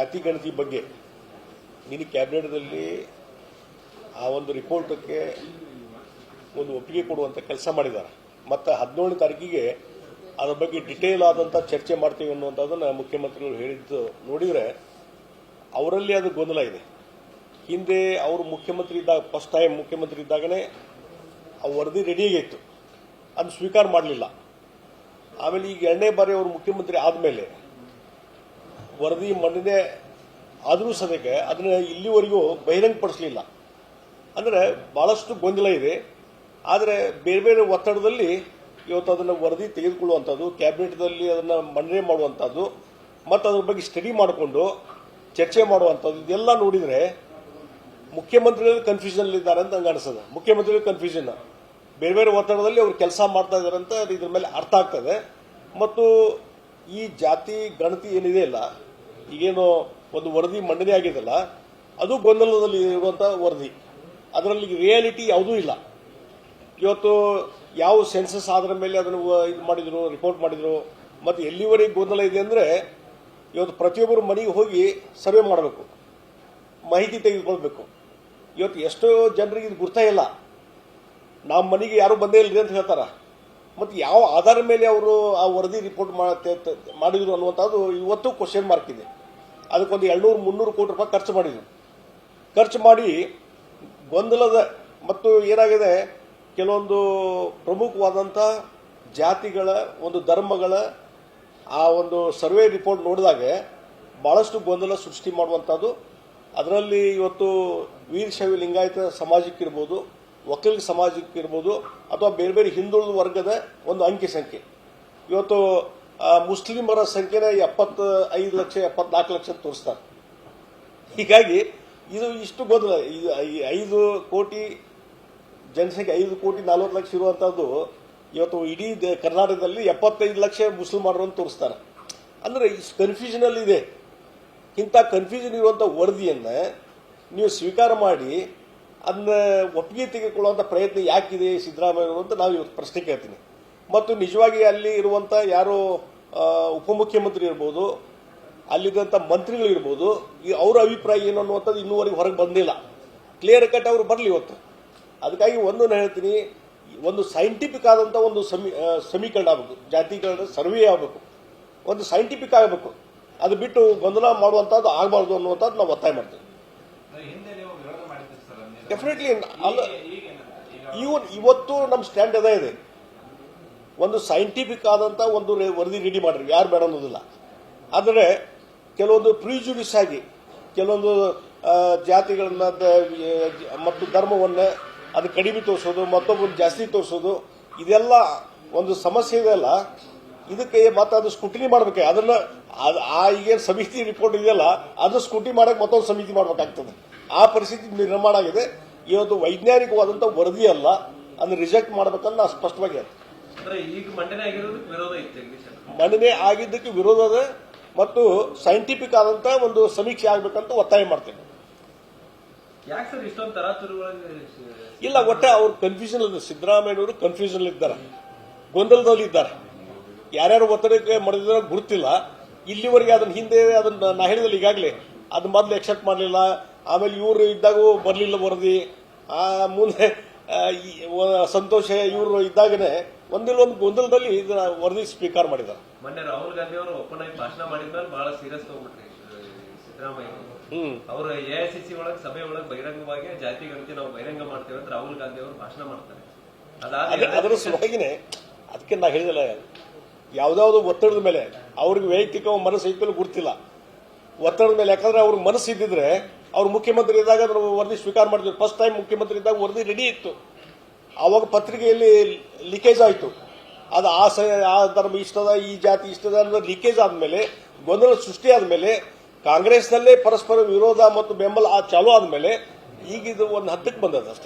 ಜಾತಿ ಗಣತಿ ಬಗ್ಗೆ ನಿನ್ನೆ ಕ್ಯಾಬಿನೆಟ್ದಲ್ಲಿ ಆ ಒಂದು ರಿಪೋರ್ಟಕ್ಕೆ ಒಂದು ಒಪ್ಪಿಗೆ ಕೊಡುವಂತ ಕೆಲಸ ಮಾಡಿದ್ದಾರೆ. ಮತ್ತು ಹದಿನೇಳನೇ ತಾರೀಕಿಗೆ ಅದರ ಬಗ್ಗೆ ಡಿಟೇಲ್ ಆದಂಥ ಚರ್ಚೆ ಮಾಡ್ತೀವಿ ಅನ್ನುವಂಥದ್ದನ್ನು ಮುಖ್ಯಮಂತ್ರಿಗಳು ಹೇಳಿದ್ದು ನೋಡಿದರೆ ಅವರಲ್ಲಿ ಅದು ಗೊಂದಲ ಇದೆ. ಹಿಂದೆ ಅವರು ಮುಖ್ಯಮಂತ್ರಿ ಇದ್ದಾಗ ಫಸ್ಟ್ ಟೈಮ್ ಮುಖ್ಯಮಂತ್ರಿ ಇದ್ದಾಗನೇ ಆ ವರದಿ ರೆಡಿಯಾಗಿತ್ತು ಅದು ಸ್ವೀಕಾರ ಮಾಡಲಿಲ್ಲ. ಆಮೇಲೆ ಈಗ ಎರಡನೇ ಬಾರಿ ಅವರು ಮುಖ್ಯಮಂತ್ರಿ ಆದಮೇಲೆ ವರದಿ ಮಂಡನೆ ಆದರೂ ಸದ್ಯಕ್ಕೆ ಅದನ್ನ ಇಲ್ಲಿವರೆಗೂ ಬಹಿರಂಗಪಡಿಸಲಿಲ್ಲ. ಅಂದರೆ ಬಹಳಷ್ಟು ಗೊಂದಲ ಇದೆ. ಆದರೆ ಬೇರೆ ಬೇರೆ ಒತ್ತಡದಲ್ಲಿ ಇವತ್ತು ಅದನ್ನು ವರದಿ ತೆಗೆದುಕೊಳ್ಳುವಂಥದ್ದು ಕ್ಯಾಬಿನೆಟ್ದಲ್ಲಿ ಅದನ್ನು ಮಂಡನೆ ಮಾಡುವಂಥದ್ದು ಮತ್ತು ಅದ್ರ ಬಗ್ಗೆ ಸ್ಟಡಿ ಮಾಡಿಕೊಂಡು ಚರ್ಚೆ ಮಾಡುವಂಥದ್ದು ಇದೆಲ್ಲ ನೋಡಿದರೆ ಮುಖ್ಯಮಂತ್ರಿಗಳು ಕನ್ಫ್ಯೂಷನ್ ಇದ್ದಾರೆ ಅಂತ ನಂಗೆ ಅನಿಸ್ತದೆ. ಮುಖ್ಯಮಂತ್ರಿಗಳು ಕನ್ಫ್ಯೂಷನ್ ಬೇರೆ ಬೇರೆ ಒತ್ತಡದಲ್ಲಿ ಅವರು ಕೆಲಸ ಮಾಡ್ತಾ ಇದ್ದಾರೆ ಅಂತ ಇದ್ರ ಮೇಲೆ ಅರ್ಥ ಆಗ್ತದೆ. ಮತ್ತು ಈ ಜಾತಿ, ಗಣತಿ ಏನಿದೆ ಇಲ್ಲ ಈಗೇನು ಒಂದು ವರದಿ ಮಂಡನೆ ಆಗಿದೆಲ್ಲ, ಅದು ಗೊಂದಲದಲ್ಲಿ ಇರುವಂತ ವರದಿ. ಅದರಲ್ಲಿ ರಿಯಾಲಿಟಿ ಯಾವುದೂ ಇಲ್ಲ. ಇವತ್ತು ಯಾವ ಸೆನ್ಸಸ್ ಆದ್ರ ಮೇಲೆ ಅದನ್ನು ಇದು ಮಾಡಿದ್ರು ರಿಪೋರ್ಟ್ ಮಾಡಿದ್ರು, ಮತ್ತು ಎಲ್ಲಿವರೆಗೆ ಗೊಂದಲ ಇದೆ ಅಂದರೆ, ಇವತ್ತು ಪ್ರತಿಯೊಬ್ಬರು ಮನೆಗೆ ಹೋಗಿ ಸರ್ವೆ ಮಾಡಬೇಕು, ಮಾಹಿತಿ ತೆಗೆದುಕೊಳ್ಬೇಕು. ಇವತ್ತು ಎಷ್ಟೋ ಜನರಿಗೆ ಇದು ಗುರ್ತಾ ಇಲ್ಲ. ನಮ್ಮ ಮನೆಗೆ ಯಾರು ಬಂದೇ ಇಲ್ಲರಿ ಅಂತ ಹೇಳ್ತಾರ. ಮತ್ತು ಯಾವ ಆಧಾರ ಮೇಲೆ ಅವರು ಆ ವರದಿ ರಿಪೋರ್ಟ್ ಮಾಡಿದ್ರು ಅನ್ನುವಂಥದ್ದು ಇವತ್ತು ಕ್ವಶನ್ ಮಾರ್ಕ್ ಇದೆ. ಅದಕ್ಕೊಂದು ಎರಡ್ನೂರು, ಮುನ್ನೂರು ಕೋಟಿ ರೂಪಾಯಿ ಖರ್ಚು ಮಾಡಿದ್ರು. ಖರ್ಚು ಮಾಡಿ ಗೊಂದಲದ ಮತ್ತು ಏನಾಗಿದೆ, ಕೆಲವೊಂದು ಪ್ರಮುಖವಾದಂಥ ಜಾತಿಗಳ ಒಂದು ಧರ್ಮಗಳ ಆ ಒಂದು ಸರ್ವೆ ರಿಪೋರ್ಟ್ ನೋಡಿದಾಗ ಬಹಳಷ್ಟು ಗೊಂದಲ ಸೃಷ್ಟಿ ಮಾಡುವಂಥದ್ದು. ಅದರಲ್ಲಿ ಇವತ್ತು ವೀರಶೈವ ಲಿಂಗಾಯತ ಸಮಾಜಕ್ಕಿರ್ಬೋದು ಒಕ್ಕಲಿಗ ಸಮಾಜಕ್ಕಿರ್ಬೋದು, ಅಥವಾ ಬೇರೆ ಬೇರೆ ಹಿಂದುಳಿದ ವರ್ಗದ ಒಂದು ಅಂಕಿ ಸಂಖ್ಯೆ. ಇವತ್ತು ಮುಸ್ಲಿಮರ ಸಂಖ್ಯೆನೇ ಎಪ್ಪತ್ತ ಐದು ಲಕ್ಷ, ಎಪ್ಪತ್ನಾಲ್ಕು ಲಕ್ಷ ತೋರಿಸ್ತಾರೆ. ಹೀಗಾಗಿ ಇದು ಇಷ್ಟು ಗೊಂದಲ ಇದು ಐದು ಕೋಟಿ, ಜನಸಂಖ್ಯೆ ಐದು ಕೋಟಿ ನಲವತ್ತು ಲಕ್ಷ ಇರುವಂತದ್ದು ಇವತ್ತು ಇಡೀ ಕರ್ನಾಟಕದಲ್ಲಿ ಎಪ್ಪತ್ತೈದು ಲಕ್ಷ ಮುಸ್ಲಿಮರು ಅಂತ ತೋರಿಸ್ತಾರೆ. ಕನ್ಫ್ಯೂಷನ್ ಅಲ್ಲಿ ಇದೆ. ಇಂಥ ಕನ್ಫ್ಯೂಷನ್ ಇರುವಂತ ವರದಿಯನ್ನ ನೀವು ಸ್ವೀಕಾರ ಮಾಡಿ ಅದನ್ನ ಒಪ್ಪಿಗೆ ತೆಗೆದುಕೊಳ್ಳುವಂತ ಪ್ರಯತ್ನ ಯಾಕಿದೆ ಸಿದ್ದರಾಮಯ್ಯ ಅಂತ ನಾವು ಇವತ್ತು ಪ್ರಶ್ನೆ ಕೇಳ್ತೀನಿ. ಮತ್ತು ನಿಜವಾಗಿ ಅಲ್ಲಿ ಇರುವಂತ ಯಾರು ಉಪಮುಖ್ಯಮಂತ್ರಿ ಇರ್ಬೋದು ಅಲ್ಲಿದ್ದಂಥ ಮಂತ್ರಿಗಳಿರ್ಬೋದು ಈ ಅವರ ಅಭಿಪ್ರಾಯ ಏನು ಅನ್ನುವಂಥದ್ದು ಇನ್ನೂವರೆಗೆ ಹೊರಗೆ ಬಂದಿಲ್ಲ. ಕ್ಲಿಯರ್ ಕಟ್ ಅವರು ಬರಲಿ ಇವತ್ತು. ಅದಕ್ಕಾಗಿ ಒಂದು ನಾನು ಹೇಳ್ತೀನಿ ಒಂದು ಸೈಂಟಿಫಿಕ್ ಆದಂಥ ಒಂದು ಸಮೀ ಸಮೀಕರಣ ಆಗಬೇಕು. ಜಾತಿಗಳ ಸರ್ವೇ ಆಗಬೇಕು. ಒಂದು ಸೈಂಟಿಫಿಕ್ ಆಗಬೇಕು. ಅದು ಬಿಟ್ಟು ಗೊಂದಲ ಮಾಡುವಂಥದ್ದು ಆಗಬಾರ್ದು ಅನ್ನುವಂಥದ್ದು ನಾವು ಒತ್ತಾಯ ಮಾಡ್ತೀವಿ. ಡೆಫಿನೆಟ್ಲಿ ಅಲ್ಲ ಇವನ್ ಇವತ್ತು ನಮ್ಮ ಸ್ಟ್ಯಾಂಡ್ ಅದೇ ಇದೆ. ಒಂದು ಸೈಂಟಿಫಿಕ್ ಆದಂತ ಒಂದು ವರದಿ ರೆಡಿ ಮಾಡ್ರಿ ಯಾರು ಬೇಡ ಅನ್ನೋದಿಲ್ಲ. ಆದರೆ ಕೆಲವೊಂದು ಪ್ರಿಜುಡಿಸ್ ಆಗಿ, ಕೆಲವೊಂದು ಜಾತಿಗಳನ್ನ ಮತ್ತು ಧರ್ಮವನ್ನ ಅದು ಕಡಿಮೆ ತೋರಿಸೋದು, ಮತ್ತೊಬ್ಬರು ಜಾಸ್ತಿ ತೋರಿಸೋದು, ಇದೆಲ್ಲ ಒಂದು ಸಮಸ್ಯೆ ಇದೆಯಲ್ಲ ಇದಕ್ಕೆ ಮತ್ತೆ ಅದು ಸ್ಕೂಟಿನಿ ಮಾಡಬೇಕು? ಅದನ್ನ, ಅದ್- ಆ ಈಗೇನು ಸಮಿತಿ ರಿಪೋರ್ಟ್ ಇದೆಯಲ್ಲ, ಅದು ಸ್ಕೂಟಿ ಮಾಡಕ್ಕೆ ಮತ್ತೊಂದು ಸಮಿತಿ ಮಾಡಬೇಕಾಗ್ತದೆ. ಆ ಪರಿಸ್ಥಿತಿ ನಿರ್ಮಾಣ ಆಗಿದೆ. ಇವತ್ತು ವೈಜ್ಞಾನಿಕವಾದಂಥ ವರದಿ ಅಲ್ಲ ಅದನ್ನು ರಿಜೆಕ್ಟ್ ಮಾಡ್ಬೇಕಂತ ನಾನು ಸ್ಪಷ್ಟವಾಗಿ ಹೇಳ್ತೀನಿ. ಮಂಡನೆ ಆಗಿದ್ದಕ್ಕೆ ವಿರೋಧ ಅದ ಮತ್ತು ಸೈಂಟಿಫಿಕ್ ಆದಂತ ಒಂದು ಸಮೀಕ್ಷೆ ಆಗ್ಬೇಕಂತ ಒತ್ತಾಯ ಮಾಡ್ತೇನೆ. ಇಲ್ಲ ಒಟ್ಟೆ ಅವ್ರು ಕನ್ಫ್ಯೂಷನ್ ಸಿದ್ದರಾಮಯ್ಯ ಅವರು ಕನ್ಫ್ಯೂಷನ್ ಇದ್ದಾರೆ. ಗೊಂದಲದಲ್ಲಿ ಇದ್ದಾರೆ. ಯಾರ್ಯಾರು ಒತ್ತಡಕ್ಕೆ ಮಾಡಿದ್ರೆ ಗುರುತಿಲ್ಲ ಇಲ್ಲಿವರೆಗೆ ಅದನ್ನ ಹಿಂದೆ ಅದನ್ನ ನಾ ಹೇಳಿದಲ್ಲಿ ಈಗಾಗಲೇ ಅದು ಮೊದಲು ಎಕ್ಸೆಪ್ಟ್ ಮಾಡಲಿಲ್ಲ. ಆಮೇಲೆ ಇವರು ಇದ್ದಾಗೂ ಬರಲಿಲ್ಲ ವರದಿ. ಆ ಮುಂದೆ ಸಂತೋಷ ಇವರು ಇದ್ದಾಗನೇ ಒಂದಿಲ್ಲ ಒಂದು ಗೊಂದಲದಲ್ಲಿ ಇದನ್ನ ವರದಿ ಸ್ವೀಕಾರ ಮಾಡಿದ್ದಾರೆ. ಮೊನ್ನೆ ರಾಹುಲ್ ಗಾಂಧಿ ಅವರು ಓಪನ್ ಆಗಿ ಭಾಷಣ ಮಾಡಿದ್ಮೇಲೆ ಬಹಳ ಸೀರಿಯಸ್ ತಗೊಂಡ್ಬಿಟ್ರಿ ಸಿದ್ದರಾಮಯ್ಯ ಅವರು. ಎಐಸಿಸಿ ಒಳಗೆ ಸಭೆ ಒಳಗೆ ಬಹಿರಂಗವಾಗಿ ಜಾತಿ ಗಣತಿ ನಾವು ಬಹಿರಂಗ ಮಾಡ್ತೇವೆ ಅಂತ ರಾಹುಲ್ ಗಾಂಧಿ ಅವರು ಭಾಷಣ ಮಾಡ್ತಾರೆ. ಅದರ ಸಲುವಾಗಿನೇ ಅದಕ್ಕೆ ನಾ ಹೇಳಿದಲ್ಲ ಯಾವ್ದಾವ್ದು ಒತ್ತಡದ ಮೇಲೆ ಅವ್ರಿಗೆ ವೈಯಕ್ತಿಕ ಮನಸ್ಸು ಐತಲು ಗುರ್ತಿಲ್ಲ ಒತ್ತಡದ ಮೇಲೆ ಯಾಕಂದ್ರೆ ಅವ್ರ ಮನಸ್ಸು ಇದ್ದಿದ್ರೆ ಅವ್ರು ಮುಖ್ಯಮಂತ್ರಿ ಇದ್ದಾಗ ಅದ್ರ ವರದಿ ಸ್ವೀಕಾರ ಮಾಡಿದ್ರು. ಫಸ್ಟ್ ಟೈಮ್ ಮುಖ್ಯಮಂತ್ರಿ ಇದ್ದಾಗ ವರದಿ ರೆಡಿ ಇತ್ತು. ಆವಾಗ ಪತ್ರಿಕೆಯಲ್ಲಿ ಲೀಕೇಜ್ ಆಯಿತು. ಅದು ಆ ಸ, ಆ ಧರ್ಮ ಇಷ್ಟದ, ಈ ಜಾತಿ ಇಷ್ಟದ ಅನ್ನೋ ಲೀಕೇಜ್ ಆದಮೇಲೆ, ಗೊಂದಲ ಸೃಷ್ಟಿ ಆದಮೇಲೆ, ಕಾಂಗ್ರೆಸ್ನಲ್ಲೇ ಪರಸ್ಪರ ವಿರೋಧ ಮತ್ತು ಬೆಂಬಲ ಚಾಲು ಆದ್ಮೇಲೆ, ಈಗ ಇದು ಒಂದು ಹದ್ದಕ್ಕೆ ಬಂದದ